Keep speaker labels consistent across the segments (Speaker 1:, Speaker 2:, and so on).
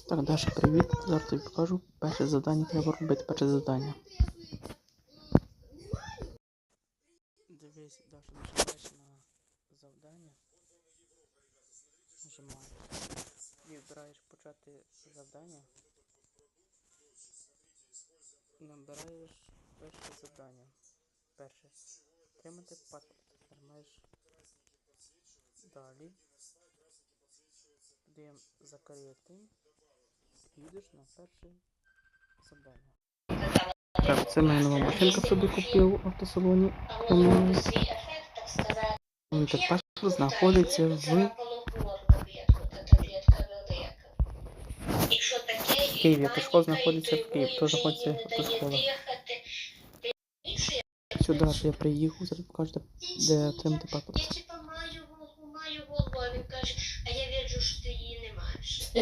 Speaker 1: Так, Даша, привіт. Зараз тобі покажу. Перше завдання треба робити перше завдання. Дивись, Даша, нажимаєш на завдання. Нажимаєш. І вибираєш почати завдання. Набираєш перше завдання. Перше. Отримати паспорт. Нажимаєш далі. Даємо закрити. Їдеш на перше завдання. Так, це моя нова машинка собі купив в автосалоні. Так знаходиться в
Speaker 2: Києві. Автошкола знаходиться в Києві. Тут знаходиться автошкола.
Speaker 1: сюди, що я приїхав, зараз покажу, де, отримати
Speaker 2: Я типа маю голову, маю голову, а він каже, а я вірю, що ти її не маєш.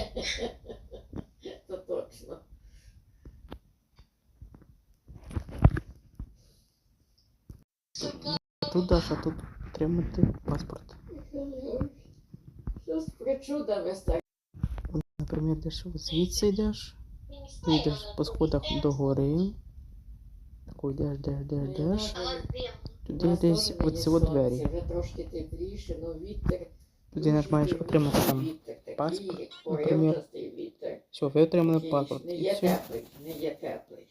Speaker 1: Тут Даша, тут отримати паспорт.
Speaker 3: Що з причудами стає?
Speaker 1: Наприклад, йдеш звідси йдеш, ти йдеш по сходах до гори. Таку йдеш, йдеш, йдеш, йдеш. Туди десь оці от двері.
Speaker 3: Вже трошки тепліше, але вітер.
Speaker 1: Туди нажимаєш отримати там. Паспорт, наприклад. Все, ви отримали паспорт.
Speaker 3: Не є теплий, не є теплий.